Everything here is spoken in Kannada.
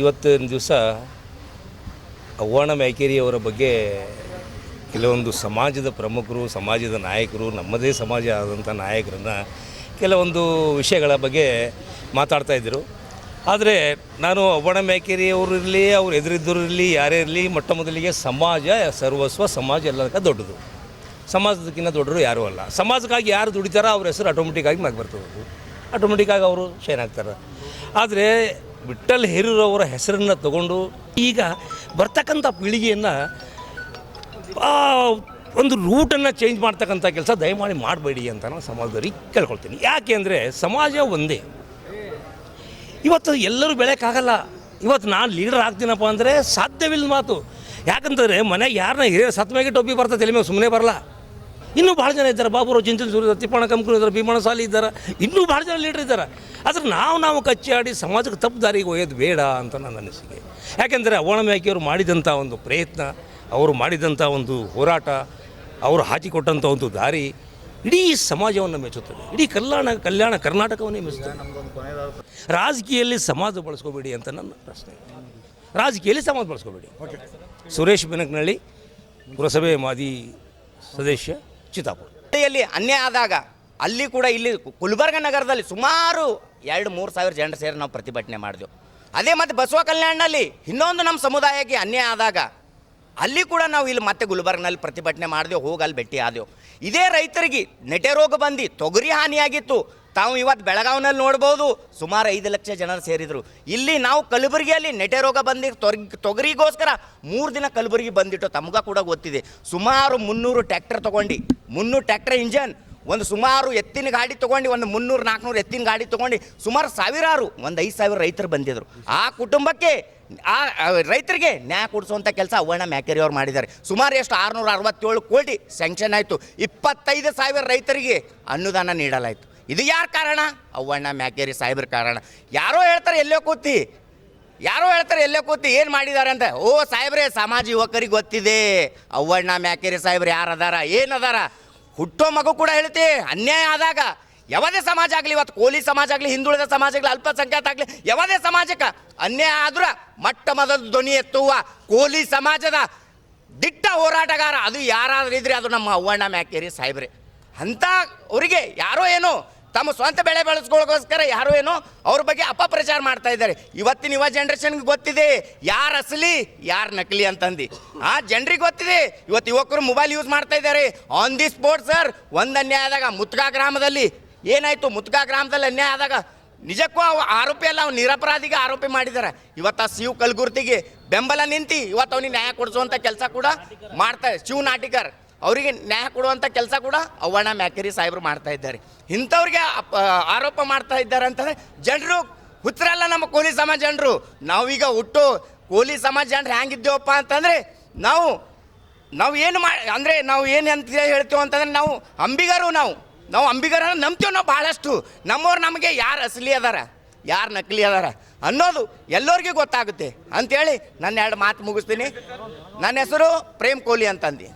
ಇವತ್ತಿನ ದಿವಸ ಅವ್ವಣ್ಣ ಮ್ಯಾಕೇರಿಯವರ ಬಗ್ಗೆ ಕೆಲವೊಂದು ಸಮಾಜದ ಪ್ರಮುಖರು, ಸಮಾಜದ ನಾಯಕರು, ನಮ್ಮದೇ ಸಮಾಜ ಆದಂಥ ನಾಯಕರನ್ನು ಕೆಲವೊಂದು ವಿಷಯಗಳ ಬಗ್ಗೆ ಮಾತಾಡ್ತಾ ಇದ್ದರು. ಆದರೆ ನಾನು ಅವ್ವಾಣ ಮ್ಯಾಕೇರಿ ಅವರು ಇರಲಿ, ಅವ್ರು ಎದುರಿದ್ದರು ಇರಲಿ, ಯಾರೇ ಇರಲಿ, ಮೊಟ್ಟ ಮೊದಲಿಗೆ ಸಮಾಜ, ಸರ್ವಸ್ವ ಸಮಾಜ ಎಲ್ಲದಕ್ಕ ದೊಡ್ಡದು. ಸಮಾಜದಕ್ಕಿಂತ ದೊಡ್ಡರು ಯಾರೂ ಅಲ್ಲ. ಸಮಾಜಕ್ಕಾಗಿ ಯಾರು ದುಡಿತಾರೋ ಅವ್ರ ಹೆಸರು ಆಟೋಮೆಟಿಕ್ಕಾಗಿ ಮ್ಯಾಗ ಬರ್ತದೆ ಆಟೋಮೆಟಿಕ್ಕಾಗಿ ಅವರು ಶೈನ್ ಆಗ್ತಾರೆ. ಆದರೆ ವಿಠಲ್ ಹೇರೂರವರ ಹೆಸರನ್ನು ತಗೊಂಡು ಈಗ ಬರ್ತಕ್ಕಂಥ ಪೀಳಿಗೆಯನ್ನು ಒಂದು ರೂಟನ್ನು ಚೇಂಜ್ ಮಾಡ್ತಕ್ಕಂಥ ಕೆಲಸ ದಯಮಾಡಿ ಮಾಡಬೇಡಿ ಅಂತ ನಾನು ಸಮಾಜದವ್ರಿಗೆ ಕೇಳ್ಕೊಳ್ತೀನಿ. ಯಾಕೆ ಅಂದರೆ ಸಮಾಜ ಒಂದೇ. ಇವತ್ತು ಎಲ್ಲರೂ ಬೆಳೆಯೋಕ್ಕಾಗಲ್ಲ. ಇವತ್ತು ನಾನು ಲೀಡರ್ ಆಗ್ತೀನಪ್ಪ ಅಂದರೆ ಸಾಧ್ಯವಿಲ್ಲ ಮಾತು. ಯಾಕಂತಂದರೆ ಮನೆಗೆ ಯಾರನ್ನ ಹಿರಿಯ ಸತ್ಮೇಗೆ ಟೋಪಿ ಬರ್ತದೆ ತಲೆ ಮೇಲೆ ಸುಮ್ಮನೆ ಬರಲ್ಲ ಇನ್ನೂ ಭಾಳ ಜನ ಇದ್ದಾರೆ. ಬಾಬುರು ಚಿಂಚನ ಸೂರ್ಯ ತಿಪ್ಪಣ ಕಂಕರು ಇದ್ದಾರೆ ಭೀಮಣ ಸಾಲಿ ಇದ್ದಾರೆ. ಇನ್ನೂ ಭಾಳ ಜನ ಲೀಡರ್ ಇದ್ದಾರೆ. ಆದರೆ ನಾವು ನಾವು ಕಚ್ಚಾಡಿ ಸಮಾಜಕ್ಕೆ ತಪ್ಪು ದಾರಿಗೆ ಒಯ್ಯೋದು ಬೇಡ ಅಂತ ನನ್ನ ಅನಿಸಿಕೆ. ಯಾಕೆಂದರೆ ಅವರು ಮಾಡಿದಂಥ ಒಂದು ಪ್ರಯತ್ನ ಅವರು ಮಾಡಿದಂಥ ಒಂದು ಹೋರಾಟ ಅವರು ಹಾಕಿಕೊಟ್ಟಂಥ ಒಂದು ದಾರಿ ಇಡೀ ಸಮಾಜವನ್ನು ಮೆಚ್ಚುತ್ತದೆ. ಇಡೀ ಕಲ್ಯಾಣ ಕಲ್ಯಾಣ ಕರ್ನಾಟಕವನ್ನೇ ಮೆಚ್ಚುತ್ತದೆ. ರಾಜಕೀಯದಲ್ಲಿ ಸಮಾಜ ಬಳಸ್ಕೋಬೇಡಿ ಅಂತ ನನ್ನ ಪ್ರಶ್ನೆ. ರಾಜಕೀಯದಲ್ಲಿ ಸಮಾಜ ಬಳಸ್ಕೋಬೇಡಿ. ಸುರೇಶ್ ಬೆನಕನಹಳ್ಳಿ ಪುರಸಭೆ ಮಾಜಿ ಸದಸ್ಯ ಚಿತ್ತಾಪುರ ಜಿಲ್ಲೆಯಲ್ಲಿ ಅನ್ಯಾಯ ಆದಾಗ ಅಲ್ಲಿ ಕೂಡ ಇಲ್ಲಿ ಗುಲ್ಬರ್ಗ ನಗರದಲ್ಲಿ ಸುಮಾರು ಎರಡು ಮೂರು ಸಾವಿರ ಜನರು ಸೇರಿ ನಾವು ಪ್ರತಿಭಟನೆ ಮಾಡಿದೆವು. ಅದೇ ಮತ್ತು ಬಸವ ಕಲ್ಯಾಣದಲ್ಲಿ ಇನ್ನೊಂದು ನಮ್ಮ ಸಮುದಾಯಕ್ಕೆ ಅನ್ಯಾಯ ಆದಾಗ ಅಲ್ಲಿ ಕೂಡ ನಾವು ಇಲ್ಲಿ ಮತ್ತೆ ಗುಲ್ಬರ್ಗ್ನಲ್ಲಿ ಪ್ರತಿಭಟನೆ ಮಾಡಿದೆವು ಹೋಗಲ್ಲಿ ಭೇಟಿ ಆದೆವು. ಇದೇ ರೈತರಿಗೆ ನೆಟೆ ರೋಗ ಬಂದು ತೊಗರಿ ಹಾನಿಯಾಗಿತ್ತು ತಾವು ಇವತ್ತು ಬೆಳಗಾವಿನಲ್ಲಿ ನೋಡ್ಬೋದು, ಸುಮಾರು ಐದು ಲಕ್ಷ ಜನರು ಸೇರಿದರು. ಇಲ್ಲಿ ನಾವು ಕಲಬುರಗಿಯಲ್ಲಿ ನೆಟೆ ರೋಗ ಬಂದಿ ತೊಗರಿಗೋಸ್ಕರ ಮೂರು ದಿನ ಕಲಬುರಗಿ ಬಂದಿಟ್ಟು, ತಮಗ ಕೂಡ ಗೊತ್ತಿದೆ. ಸುಮಾರು ಮುನ್ನೂರು ಟ್ಯಾಕ್ಟರ್ ತೊಗೊಂಡು, ಮುನ್ನೂರು ಟ್ಯಾಕ್ಟರ್ ಇಂಜನ್, ಒಂದು ಸುಮಾರು ಎತ್ತಿನ ಗಾಡಿ ತೊಗೊಂಡು, ಒಂದು ಮುನ್ನೂರು ನಾಲ್ಕುನೂರು ಎತ್ತಿನ ಗಾಡಿ ತೊಗೊಂಡು, ಸುಮಾರು ಸಾವಿರಾರು, ಒಂದು ಐದು ಸಾವಿರ ರೈತರು ಬಂದಿದ್ರು. ಆ ಕುಟುಂಬಕ್ಕೆ, ಆ ರೈತರಿಗೆ ನ್ಯಾಯ ಕೊಡಿಸುವಂಥ ಕೆಲಸ ಅವರ್ಣ ಮ್ಯಾಕೆರಿ ಮಾಡಿದ್ದಾರೆ. ಸುಮಾರು ಎಷ್ಟು? ಆರುನೂರ ಅರವತ್ತೇಳು ಕೋಟಿ ಸ್ಯಾಂಕ್ಷನ್ ಆಯಿತು. ಇಪ್ಪತ್ತೈದು ಸಾವಿರ ರೈತರಿಗೆ ಅನುದಾನ ನೀಡಲಾಯಿತು. ಇದು ಯಾರ ಕಾರಣ? ಅವ್ವಣ್ಣ, ಮ್ಯಾಕೇರಿ ಸಾಹೇಬ್ರ ಕಾರಣ. ಯಾರೋ ಹೇಳ್ತಾರೆ ಎಲ್ಲೋ ಕೂತಿ. ಯಾರೋ ಹೇಳ್ತಾರೆ ಎಲ್ಲೋ ಕೂತಿ, ಏನು ಮಾಡಿದ್ದಾರೆ ಅಂತ? ಓ ಸಾಹೇಬ್ರೆ, ಸಮಾಜ ಯುವಕರಿಗೆ ಗೊತ್ತಿದೆ. ಅವ್ವಣ್ಣ, ಮ್ಯಾಕೇರಿ ಸಾಹೇಬ್ರು ಯಾರು ಅದಾರ, ಏನು ಅದಾರ? ಹುಟ್ಟೋ ಮಗು ಕೂಡ ಹೇಳ್ತಿ, ಅನ್ಯಾಯ ಆದಾಗ. ಯಾವುದೇ ಸಮಾಜ ಆಗಲಿ, ಇವತ್ತು ಕೋಲಿ ಸಮಾಜ ಆಗಲಿ, ಹಿಂದುಳಿದ ಸಮಾಜ ಆಗಲಿ, ಅಲ್ಪಸಂಖ್ಯಾತ ಆಗಲಿ, ಯಾವುದೇ ಸಮಾಜಕ್ಕೆ ಅನ್ಯಾಯ ಆದ್ರೆ ಮೊಟ್ಟ ಮೊದಲು ಧ್ವನಿ ಎತ್ತುವ ಕೋಲಿ ಸಮಾಜದ ದಿಟ್ಟ ಹೋರಾಟಗಾರ ಅದು ಯಾರಾದ್ರೂ ಇದ್ರೆ ಅದು ನಮ್ಮ ಅವ್ವಣ್ಣ, ಮ್ಯಾಕೇರಿ ಸಾಹೇಬ್ರೆ. ಅಂತ ಅವರಿಗೆ ಯಾರೋ ಏನೋ ತಮ್ಮ ಸ್ವಂತ ಬೆಳೆ ಬೆಳೆಸ್ಕೊಳ್ಳೋಕ್ಕೋಸ್ಕರ ಯಾರು ಏನೋ ಅವ್ರ ಬಗ್ಗೆ ಅಪಪ್ರಚಾರ ಮಾಡ್ತಾ ಇದ್ದಾರೆ. ಇವತ್ತಿನ ಯುವ ಜನ್ರೇಷನ್ಗೆ ಗೊತ್ತಿದೆ, ಯಾರು ಅಸಲಿ, ಯಾರು ನಕಲಿ ಅಂತಂದು. ಆ ಜನರಿಗೆ ಗೊತ್ತಿದೆ, ಇವತ್ತು ಯುವಕರು ಮೊಬೈಲ್ ಯೂಸ್ ಮಾಡ್ತಾ ಇದ್ದಾರೆ. ಆನ್ ದಿ ಸ್ಪೋರ್ಟ್ಸ್ ಸರ್ ಒಂದು ಅನ್ಯಾಯ ಆದಾಗ ಮುತ್ಕಾ ಗ್ರಾಮದಲ್ಲಿ. ಏನಾಯಿತು? ಮುತ್ಕಾ ಗ್ರಾಮದಲ್ಲಿ ಅನ್ಯಾಯ ಆದಾಗ ನಿಜಕ್ಕೂ ಅವ ಆರೋಪಿ ಅಲ್ಲ, ಅವ್ನು ನಿರಪರಾಧಿಗೆ ಆರೋಪಿ ಮಾಡಿದ್ದಾರೆ ಇವತ್ತು ಆ ಶಿವ್ ಕಲ್ಗುರ್ತಿಗೆ ಬೆಂಬಲ ನಿಂತು ಇವತ್ತು ಅವನಿಗೆ ನ್ಯಾಯ ಕೊಡಿಸುವಂಥ ಕೆಲಸ ಕೂಡ ಮಾಡ್ತಾರೆ ಶಿವ್ ನಾಟಿಕರ್ ಅವರಿಗೆ ನ್ಯಾಯ ಕೊಡುವಂಥ ಕೆಲಸ ಕೂಡ ಅವ್ವಣ್ಣ ಮ್ಯಾಕೇರಿ ಸಾಹೇಬರು ಮಾಡ್ತಾ ಇದ್ದಾರೆ. ಇಂಥವ್ರಿಗೆ ಆರೋಪ ಮಾಡ್ತಾ ಇದ್ದಾರೆ ಅಂತಂದರೆ ಜನರು ಹುತ್ತರಲ್ಲ ನಮ್ಮ ಕೋಲಿ ಸಮಾಜ ಜನರು. ನಾವೀಗ ಹುಟ್ಟು ಕೋಲಿ ಸಮಾಜ ಜನರು ಹೆಂಗಿದ್ದೇವಪ್ಪ ಅಂತಂದರೆ ನಾವು ನಾವು ಏನು ಮಾ ಅಂದರೆ ನಾವು ಏನು ಅಂತ ಹೇಳ್ತೀವಿ ಅಂತಂದ್ರೆ ನಾವು ಅಂಬಿಗರು ನಾವು. ನಾವು ಅಂಬಿಗರ ನಂಬ್ತೀವಿ ನಾವು ಭಾಳಷ್ಟು ನಮ್ಮವ್ರು ನಮಗೆ ಯಾರು ಅಸಲಿ ಅದಾರ? ಯಾರು ನಕಲಿ ಅದಾರ? ಅನ್ನೋದು ಎಲ್ಲರಿಗೂ ಗೊತ್ತಾಗುತ್ತೆ. ಅಂತೇಳಿ ನನ್ನ ಎರಡು ಮಾತು ಮುಗಿಸ್ತೀನಿ. ನನ್ನ ಹೆಸರು ಪ್ರೇಮ್ ಕೊಹ್ಲಿ ಅಂತಂದು.